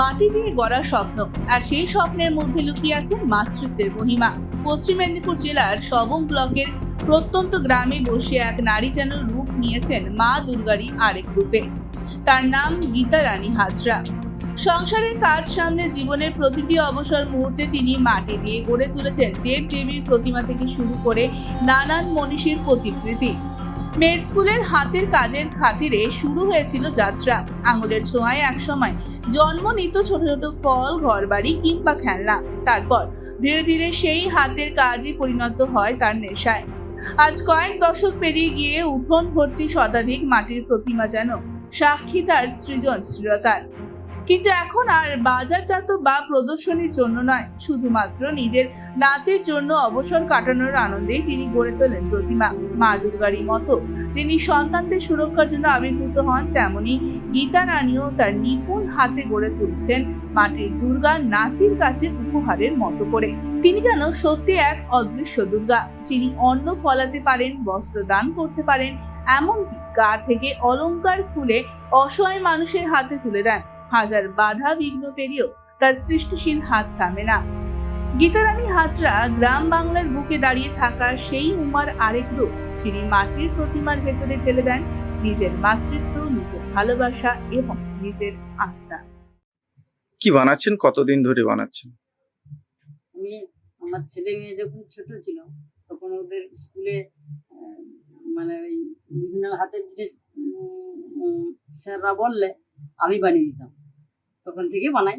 মাটি দিয়ে গড়া স্বপ্ন। আর সেই স্বপ্নের মধ্যে লুকিয়ে আছে মাতৃত্বের মহিমা। পশ্চিম মেদিনীপুর জেলার সবং ব্লকের প্রত্যন্ত গ্রামে বসে এক নারী যেন রূপ নিয়েছেন মা দুর্গারই আরেক রূপে। তার নাম গীতা রানী হাজরা। সংসারের কাজ সামনে জীবনের প্রতিটি অবসর মুহূর্তে তিনি মাটি দিয়ে গড়ে তুলেছেন। দেব দেবীর প্রতিমা থেকে শুরু করে নানান মনীষীর প্রতিকৃতি। মেয়ের স্কুলের হাতের কাজের খাতিরে শুরু হয়েছিল যাত্রা। আঙুলের ছোঁয়ায় এক সময় জন্ম নিত ছোট ছোট ফল, ঘরবাড়ি কিংবা খেলনা। তারপর ধীরে ধীরে সেই হাতের কাজই পরিণত হয় তার নেশায়। আজ কয়েক দশক পেরিয়ে গিয়ে উঠোন ভর্তি শতাধিক মাটির প্রতিমা যেন সাক্ষী তার সৃজনশীলতার কিন্তু এখন আর বাজারজাত বা প্রদর্শনীর জন্য নয়, শুধুমাত্র নিজের নাতের জন্য অবসর কাটানোর আনন্দেই তিনি গড়ে তোলেন প্রতিমা। মা দুর্গারই মতো, যিনি সন্তানদের সুরক্ষার জন্য আবির্ভূত হন, তেমনি গীতা রানীও তার নিপুণ হাতে গড়ে তুলছেন মাটির দুর্গা নাতির কাছে উপহারের মতো করে। তিনি যেন সত্যি এক অদৃশ্য দুর্গা, যিনি অন্ন ফলাতে পারেন, বস্ত্র দান করতে পারেন, এমনকি গা থেকে অলংকার খুলে অসহায় মানুষের হাতে তুলে দেন। হাজার বাধা বিঘ্ন পেরিয়েও তার সৃষ্টিশীল হাত থামে না। গীতারানী হাজরা গ্রাম বাংলার বুকে দাঁড়িয়ে থাকা সেই উমার আরেক রূপ যিনি মাটির প্রতিমার ভেতরে ফেলে দেন নিজের মাতৃত্ব নিজের ভালোবাসা এবং নিজের আত্মা। কি বানাচ্ছেন? কতদিন ধরে বানাচ্ছেন? আমি আমার ছেলে মেয়ে যখন ছোট ছিল তখন ওদের স্কুলে আহ, মানে ওই বিভিন্ন হাতের জিনিস উম, উম, স্যাররা বললে আমি বানিয়ে দিতাম। তখন থেকে বানাই।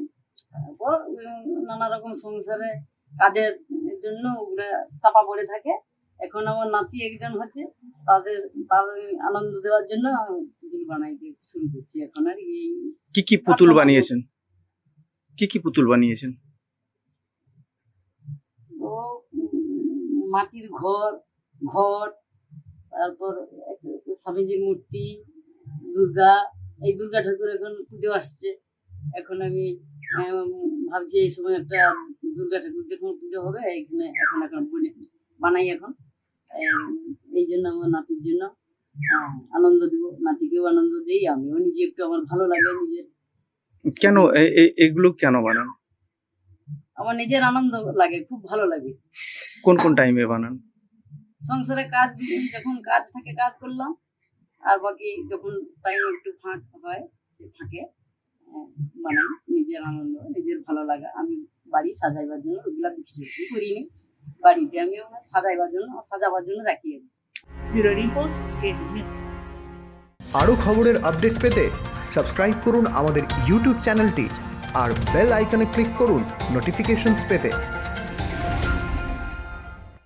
তারপর নানা রকম সংসারে কাজের জন্য ওগুলা চাপা পড়ে থাকে। এখন আমার নাতি একজন হচ্ছে তাদের তার আনন্দ দেওয়ার জন্য পুতুল বানাইতে শুরু করছি এখন আর এই কি কি পুতুল বানিয়েছেন? কি কি পুতুল বানিয়েছেন? ও মাটির ঘর ঘট তারপর স্বামীজির মূর্তি দুর্গা এই দুর্গা ঠাকুর এখন পুজো আসছে। এখন আমি ভাবছি এই সময় একটা দুর্গা ঠাকুর যখন পুজো হবে এখানে এখন এখন বনে- বানাই এখন। এই- জন্য আমার নাতির জন্য আনন্দ দিব। নাতিকেও আনন্দ দিই আমিও নিজে একটু আমার ভালো লাগে নিজের কেন? এগুলো কেন বানান? আমার নিজের আনন্দ লাগে খুব ভালো লাগে। কোন কোন টাইমে বানান? সংসারে কাজ যখন কাজ থাকে কাজ করলাম আর বাকি যখন টাইম একটু ফাঁক হয় সে ফাঁকে। বানাই নিজের আনন্দ নিজের ভালো লাগা আমি বাড়ি সাজাইবার জন্য ওগুলা বিক্রি করিনি বাড়িতে আমি সাজাইবার জন্য সাজাবার জন্য রাখি ব্যুরো রিপোর্ট আরও খবরের আপডেট পেতে সাবস্ক্রাইব করুন আমাদের ইউটিউব চ্যানেলটি আর বেল আইকনে ক্লিক করুন নোটিফিকেশনস পেতে।